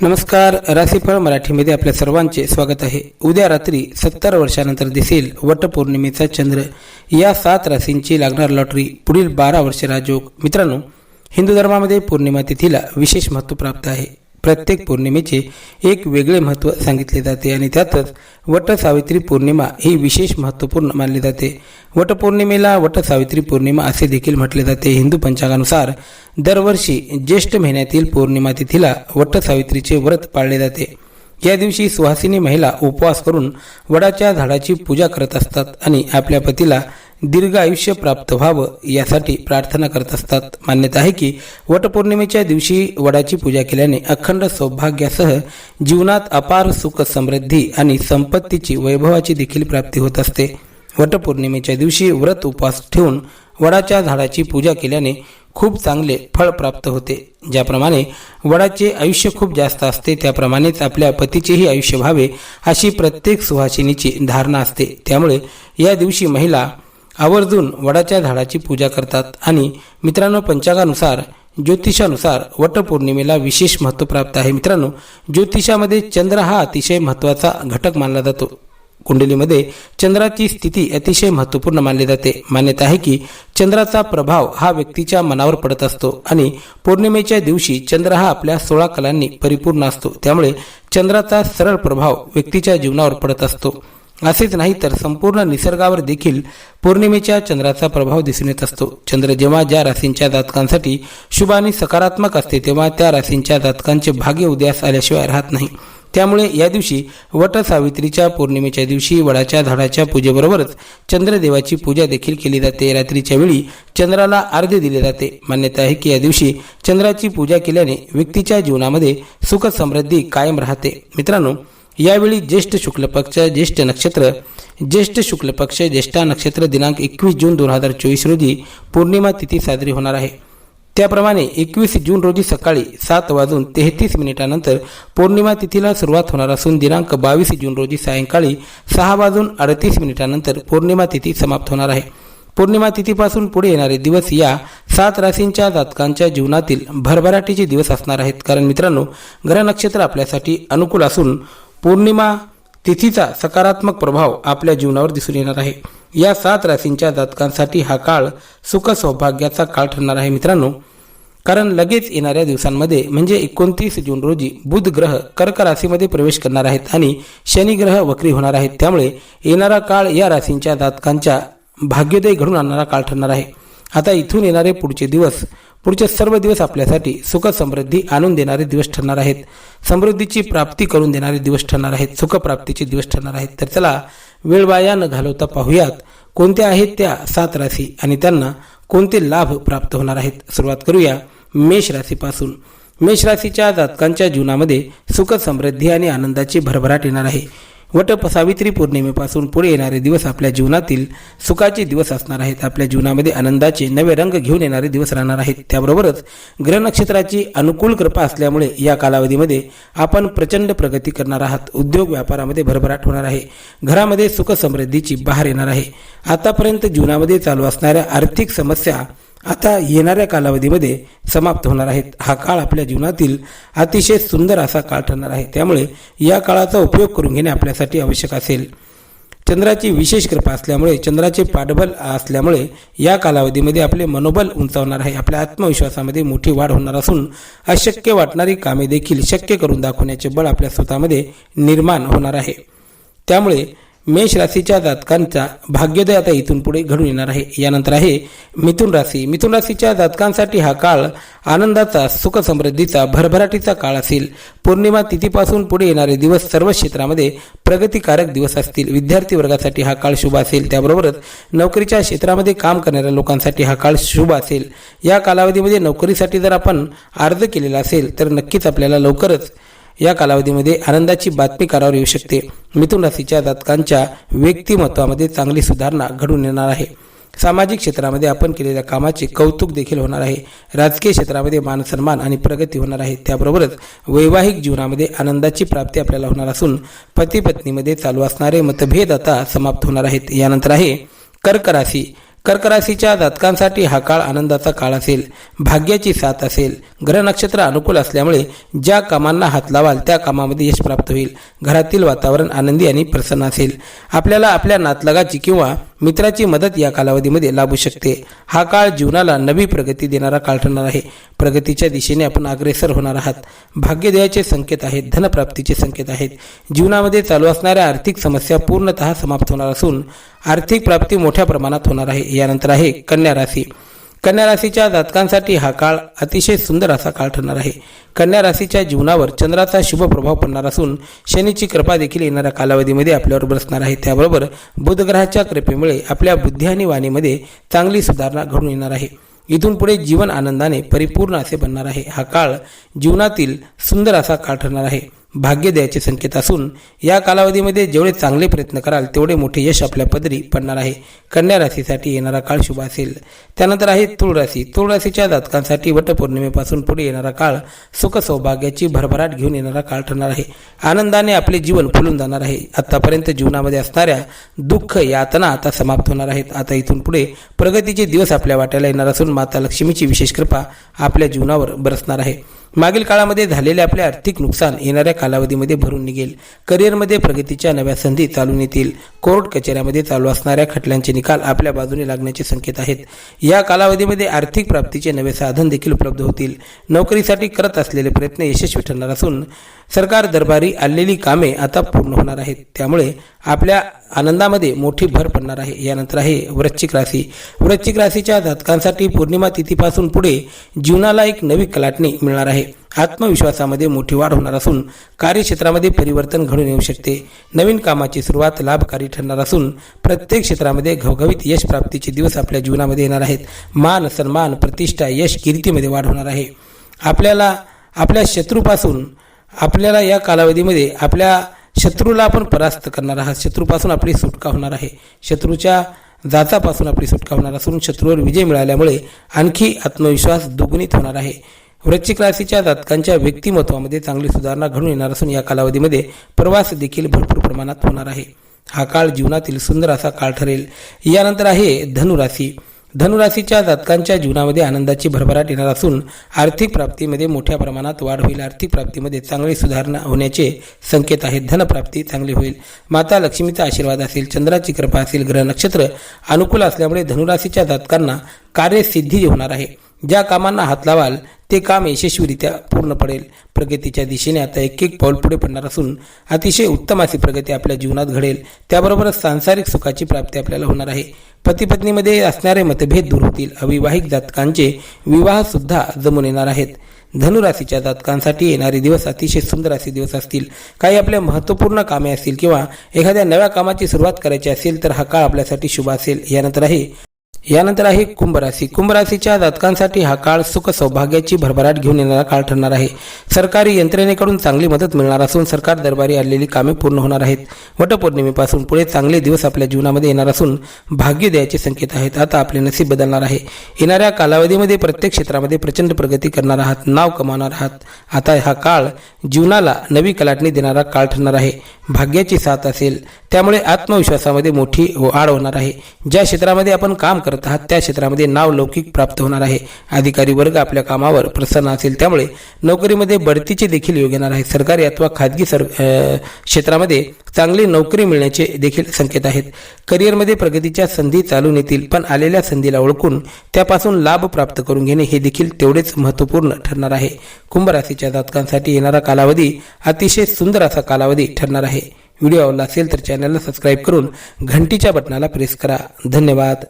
नमस्कार राशीफळ मराठीमध्ये आपल्या सर्वांचे स्वागत आहे. उद्या रात्री सत्तर वर्षानंतर दिसेल वटपौर्णिमेचा चंद्र. या सात राशींची लागणार लॉटरी पुढील बारा वर्षे राजयोग. मित्रांनो हिंदू धर्मामध्ये पौर्णिमा तिथीला विशेष महत्त्व प्राप्त आहे. प्रत्येक पौर्णिमेचे एक वेगळे महत्त्व सांगितले जाते आणि त्यातच वटसावित्री पौर्णिमा ही विशेष महत्त्वपूर्ण मानली जाते. वटपौर्णिमेला वटसावित्री पौर्णिमा असे देखील म्हटले जाते. हिंदू पंचांगानुसार दरवर्षी ज्येष्ठ महिन्यातील पौर्णिमा तिथीला वटसावित्रीचे व्रत पाळले जाते. या दिवशी सुहासिनी महिला उपवास करून वडाच्या झाडाची पूजा करत असतात आणि आपल्या पतीला दीर्घ आयुष्य प्राप्त व्हावं यासाठी प्रार्थना करत असतात. मान्यता आहे की वटपौर्णिमेच्या दिवशी वडाची पूजा केल्याने अखंड सौभाग्यासह जीवनात अपार सुख समृद्धी आणि संपत्तीची वैभवाची देखील प्राप्ती होत असते. वटपौर्णिमेच्या दिवशी व्रत उपवास ठेवून वडाच्या झाडाची पूजा केल्याने खूप चांगले फळ प्राप्त होते. ज्याप्रमाणे वडाचे आयुष्य खूप जास्त असते त्याप्रमाणेच आपल्या पतीचेही आयुष्य व्हावे अशी प्रत्येक सुहासिनीची धारणा असते. त्यामुळे या दिवशी महिला आवर्जून वडाच्या झाडाची पूजा करतात आणि मित्रांनो पंचांगानुसार ज्योतिषानुसार वटपौर्णिमेला विशेष महत्त्व प्राप्त आहे. मित्रांनो ज्योतिषामध्ये चंद्र हा अतिशय महत्त्वाचा घटक मानला जातो. कुंडलीमध्ये चंद्राची स्थिती अतिशय महत्त्वपूर्ण मानली जाते. मान्यता आहे की चंद्राचा प्रभाव हा व्यक्तीच्या मनावर पडत असतो आणि पौर्णिमेच्या दिवशी चंद्र हा आपल्या सोळा कलांनी परिपूर्ण असतो. त्यामुळे चंद्राचा सरळ प्रभाव व्यक्तीच्या जीवनावर पडत असतो. असेच नाही तर संपूर्ण निसर्गावर देखील पौर्णिमेच्या चंद्राचा प्रभाव दिसून येत असतो. चंद्र जेव्हा ज्या राशींच्या जातकांसाठी शुभ आणि सकारात्मक असते तेव्हा त्या राशींच्या जातकांचे भाग्य उदयास आल्याशिवाय राहत नाही. त्यामुळे या दिवशी वट सावित्रीच्या पौर्णिमेच्या दिवशी वडाच्या झाडाच्या पूजेबरोबरच चंद्रदेवाची पूजा देखील केली जाते. रात्रीच्या वेळी चंद्राला अर्ध्य दिले जाते. मान्यता आहे की या दिवशी चंद्राची पूजा केल्याने व्यक्तीच्या जीवनामध्ये सुख समृद्धी कायम राहते. मित्रांनो यावेळी ज्येष्ठ शुक्ल पक्ष ज्येष्ठ नक्षत्र ज्येष्ठ शुक्ल पक्ष ज्येष्ठा नक्षत्र दिनांक एकवीस जून दोन हजार चोवीस रोजी पौर्णिमा तिथी साजरी होणार आहे. त्याप्रमाणे एकवीस जून रोजी सकाळी सात वाजून तेहतीस मिनिटानंतर पौर्णिमा तिथीला सुरुवात होणार असून दिनांक बावीस जून रोजी सायंकाळी सहा वाजून अडतीस मिनिटानंतर पौर्णिमा तिथी समाप्त होणार आहे. पौर्णिमा तिथीपासून पुढे येणारे दिवस या सात राशींच्या जातकांच्या जीवनातील भरभराटीचे दिवस असणार आहेत. कारण मित्रांनो ग्रह नक्षत्र आपल्यासाठी अनुकूल असून पौर्णिमा तिथीचा सकारात्मक प्रभाव आपल्या जीवनावर दिसून येणार आहे. या सात राशींच्या जातकांसाठी हा काळ सुख सौभाग्याचा काळ ठरणार आहे मित्रांनो. कारण लगेच येणाऱ्या दिवसांमध्ये म्हणजे एकोणतीस जून रोजी बुध ग्रह कर्क राशीमध्ये प्रवेश करणार आहेत आणि शनी ग्रह वक्री होणार आहेत. त्यामुळे येणारा काळ या राशींच्या जातकांच्या भाग्योदय घडून आणणारा काळ ठरणार आहे. आता इथून येणारे पुढचे दिवस. पुढचे सर्व दिवस आपल्यासाठी सुख समृद्धी आणून देणारे दिवस ठरणार आहेत. समृद्धीची प्राप्ती करून देणारे दिवस ठरणार आहेत. सुखप्राप्तीचे दिवस ठरणार आहेत. तर चला वेळ वाया न घालवता पाहूयात कोणत्या आहेत त्या सात राशी आणि त्यांना कोणते लाभ प्राप्त होणार आहेत. सुरुवात करूया मेष राशीपासून. मेष राशीच्या जातकांच्या जीवनामध्ये सुख समृद्धी आणि आनंदाची भरभराट येणार आहे. वट सावित्री पौर्णिमेपासून पुढे येणारे दिवस आपल्या जीवनातील सुखाचे दिवस असणार आहेत. आपल्या जीवनामध्ये आनंदाचे नवे रंग घेऊन येणारे दिवस राहणार आहेत. त्याबरोबरच ग्रह नक्षत्राची अनुकूल कृपा असल्यामुळे या कालावधीमध्ये आपण प्रचंड प्रगती करणार आहात. उद्योग व्यापारामध्ये भरभराट होणार आहे. घरामध्ये सुख समृद्धीची बहार येणार आहे. आतापर्यंत जीवनामध्ये चालू असणाऱ्या आर्थिक समस्या आता येणाऱ्या कालावधीमध्ये समाप्त होणार आहेत. हा काळ आपल्या जीवनातील अतिशय सुंदर असा काळ ठरणार आहे. त्यामुळे या काळाचा उपयोग करून घेणे आपल्यासाठी आवश्यक असेल. चंद्राची विशेष कृपा असल्यामुळे चंद्राचे पाठबल असल्यामुळे या कालावधीमध्ये आपले मनोबल उंचावणार आहे. आपल्या आत्मविश्वासामध्ये मोठी वाढ होणार असून अशक्य वाटणारी कामे देखील शक्य करून दाखवण्याचे बळ आपल्या स्वतःमध्ये निर्माण होणार आहे. त्यामुळे मेष राशीच्या जातकांचा भाग्योदय आता इथून पुढे घडून येणार आहे. यानंतर आहे मिथुन राशी. मिथुन राशीच्या जातकांसाठी हा काळ आनंदाचा सुखसमृद्धीचा भरभराटीचा काळ असेल. पौर्णिमा तिथीपासून पुढे येणारे दिवस सर्व क्षेत्रामध्ये प्रगतिकारक दिवस असतील. विद्यार्थी वर्गासाठी हा काळ शुभ असेल. त्याबरोबरच नोकरीच्या क्षेत्रामध्ये काम करणाऱ्या लोकांसाठी हा काळ शुभ असेल. या कालावधीमध्ये नोकरीसाठी जर आपण अर्ज केलेला असेल तर नक्कीच आपल्याला लवकरच या कालावधीमध्ये आनंदाची बातमी करावर येऊ शकते. मिथुन राशीच्या जातकांच्या व्यक्तिमत्वामध्ये चांगली सुधारणा घडून येणार आहे. सामाजिक क्षेत्रामध्ये आपण केलेल्या कामाचे कौतुक देखील होणार आहे. राजकीय क्षेत्रामध्ये मानसन्मान आणि प्रगती होणार आहे. त्याबरोबरच वैवाहिक जीवनामध्ये आनंदाची प्राप्ती आपल्याला होणार असून पती पत्नीमध्ये चालू असणारे मतभेद आता समाप्त होणार आहेत. यानंतर आहे कर्क राशी. कर्क राशीच्या जातकांसाठी हा काळ आनंदाचा काळ असेल. भाग्याची साथ असेल. ग्रह नक्षत्र अनुकूल असल्यामुळे ज्या कामांना हात लावाल त्या कामामध्ये यश प्राप्त होईल. घरातील वातावरण आनंदी आणि प्रसन्न असेल. आपल्याला आपल्या नातलगाची किंवा मित्राची मदत या कालावधीमध्ये लाभू शकते. हा काळ जीवनाला नवी प्रगती देणारा काळ ठरणार आहे. प्रगतीच्या दिशेने आपण अग्रेसर होणार आहात. भाग्यदयाचे संकेत आहेत धनप्राप्तीचे संकेत आहेत. जीवनामध्ये चालू असणाऱ्या आर्थिक समस्या पूर्णतः समाप्त होणार असून आर्थिक प्राप्ती मोठ्या प्रमाणात होणार आहे. यानंतर आहे कन्या राशी. कन्या राशीच्या जातकांसाठी हा काळ अतिशय सुंदर असा काळ ठरणार आहे. कन्या राशीच्या जीवनावर चंद्राचा शुभ प्रभाव पडणार असून शनीची कृपा देखील येणाऱ्या कालावधीमध्ये आपल्यावर बसणार आहे. त्याबरोबर बुधग्रहाच्या कृपेमुळे आपल्या बुद्धी आणि वाणीमध्ये चांगली सुधारणा घडून येणार आहे. इथून पुढे जीवन आनंदाने परिपूर्ण असे बनणार आहे. हा काळ जीवनातील सुंदर असा काळ ठरणार आहे. भाग्य द्यायचे संकेत असून या कालावधीमध्ये जेवढे चांगले प्रयत्न कराल तेवढे मोठे यश आपल्या पदरी पडणार आहे. कन्या राशीसाठी येणारा काळ शुभ असेल. त्यानंतर आहे तुळ राशी तुळ राशीच्या जातकांसाठी वटपौर्णिमेपासून पुढे येणारा काळ सुख सौभाग्याची भरभराट घेऊन येणारा काळ ठरणार आहे. आनंदाने आपले जीवन फुलून जाणार आहे. आतापर्यंत जीवनामध्ये असणाऱ्या दुःख यातना आता समाप्त होणार आहेत. आता इथून पुढे प्रगतीचे दिवस आपल्या वाट्याला येणार असून माता लक्ष्मीची विशेष कृपा आपल्या जीवनावर बरसणार आहे. मागील काळामध्ये झालेले आपले आर्थिक नुकसान येणाऱ्या कालावधीमध्ये भरून निघेल. करिअरमध्ये प्रगतीच्या नव्या संधी चालून येतील. कोर्ट कचेऱ्यामध्ये चालू असणाऱ्या खटल्यांचे निकाल आपल्या बाजूने लागण्याचे संकेत आहेत. या कालावधीमध्ये आर्थिक प्राप्तीचे नवे साधन देखील उपलब्ध होतील. नोकरीसाठी करत असलेले प्रयत्न यशस्वी ठरणार असून सरकार दरबारी आलेली कामे आता पूर्ण होणार आहेत. त्यामुळे आपल्या आनंदामध्ये मोठी भर पडणार आहे. यानंतर आहे वृश्चिक राशी. वृश्चिक राशीच्या जातकांसाठी पौर्णिमा तिथीपासून पुढे जीवनाला एक नवी कलाटणी मिळणार आहे. आत्मविश्वासामध्ये मोठी वाढ होणार असून कार्यक्षेत्रामध्ये परिवर्तन घडून येऊ शकते. नवीन कामाची सुरुवात लाभकारी ठरणार असून प्रत्येक क्षेत्रामध्ये घवघवीत यश प्राप्तीचे दिवस आपल्या जीवनामध्ये येणार आहेत. मान सन्मान प्रतिष्ठा यश कीर्तीमध्ये वाढ होणार आहे. आपल्याला आपल्या शत्रूपासून आपल्याला या कालावधीमध्ये आपल्या शत्रूला आपण परास्त करणार आहात. शत्रूपासून आपली सुटका होणार आहे. शत्रूच्या जाचापासून आपली सुटका होणार असून शत्रूवर विजय मिळाल्यामुळे आणखी आत्मविश्वास दुगुणित होणार आहे. वृश्चिक राशीच्या जातकांच्या व्यक्तिमत्वामध्ये चांगली सुधारणा घडून येणार असून या कालावधीमध्ये प्रवास देखील भरपूर प्रमाणात होणार आहे. हा काळ जीवनातील सुंदर असा काळ ठरेल. यानंतर आहे धनुराशी. धनुराशीच्या जातकांच्या जीवनामध्ये आनंदाची भरभराट येणार असून आर्थिक प्राप्तीमध्ये मोठ्या प्रमाणात वाढ होईल. आर्थिक प्राप्तीमध्ये चांगली सुधारणा होण्याचे संकेत आहेत. धनप्राप्ती चांगली होईल. माता लक्ष्मीचा आशीर्वाद असेल चंद्राची कृपा असेल ग्रह नक्षत्र अनुकूल असल्यामुळे धनुराशीच्या जातकांना कार्यसिद्धी होणार आहे. ज्या कामांना हात लावाल ते काम यशस्वीरित्या पूर्ण पडेल. प्रगतीच्या दिशेने आता एक एक पाऊल पुढे पडणार असून अतिशय उत्तम अशी प्रगती आपल्या जीवनात घडेल. त्याबरोबरच सांसारिक सुखाची प्राप्ती आपल्याला होणार आहे. पती पत्नीमध्ये असणारे मतभेद दूर होतील. अविवाहिक जातकांचे विवाह सुद्धा जमून येणार आहेत. धनुराशीच्या जातकांसाठी येणारे दिवस अतिशय सुंदर असे दिवस असतील. काही आपल्या महत्त्वपूर्ण कामे असतील किंवा एखाद्या नव्या कामाची सुरुवात करायची असेल तर हा काळ आपल्यासाठी शुभ असेल. यानंतर आहे यानंतर आहे कुंभराशी. कुंभराशीच्या जातकांसाठी हा काळ सुख सौभाग्याची भरभराट घेऊन येणारा काळ ठरणार आहे. सरकारी यंत्रणेकडून चांगली मदत मिळणार असून सरकार दरबारी आलेली कामे पूर्ण होणार आहेत. वटपौर्णिमेपासून पुढे चांगले दिवस आपल्या जीवनामध्ये येणार असून भाग्य द्यायचे संकेत आहेत. आता आपले नसीब बदलणार आहे. येणाऱ्या कालावधीमध्ये प्रत्येक क्षेत्रामध्ये प्रचंड प्रगती करणार आहात. नाव कमावणार आहात. आता हा काळ जीवनाला नवी कलाटणी देणारा काळ ठरणार आहे. भाग्याची साथ असेल. त्यामुळे आत्मविश्वासामध्ये मोठी आड होणार आहे. ज्या क्षेत्रामध्ये आपण काम करत आहात त्या क्षेत्रामध्ये नाव लौकिक प्राप्त होणार आहे. अधिकारी वर्ग आपल्या कामावर प्रसन्न असेल त्यामुळे नोकरीमध्ये बढतीचे देखील योग येणार आहे सरकारी अथवा खाजगी सर क्षेत्रामध्ये चांगली नोकरी मिळण्याचे देखील संकेत आहेत. करिअरमध्ये प्रगतीच्या संधी चालून येतील पण आलेल्या संधीला ओळखून त्यापासून लाभ प्राप्त करून घेणे हे देखील तेवढेच महत्त्वपूर्ण ठरणार आहे. कुंभ राशीच्या जातकांसाठी येणारा कालावधी अतिशय सुंदर असा कालावधी ठरणार आहे. व्हिडिओ आवडला असेल तर चॅनलला सबस्क्राईब करून घंटीच्या बटनाला प्रेस करा. धन्यवाद.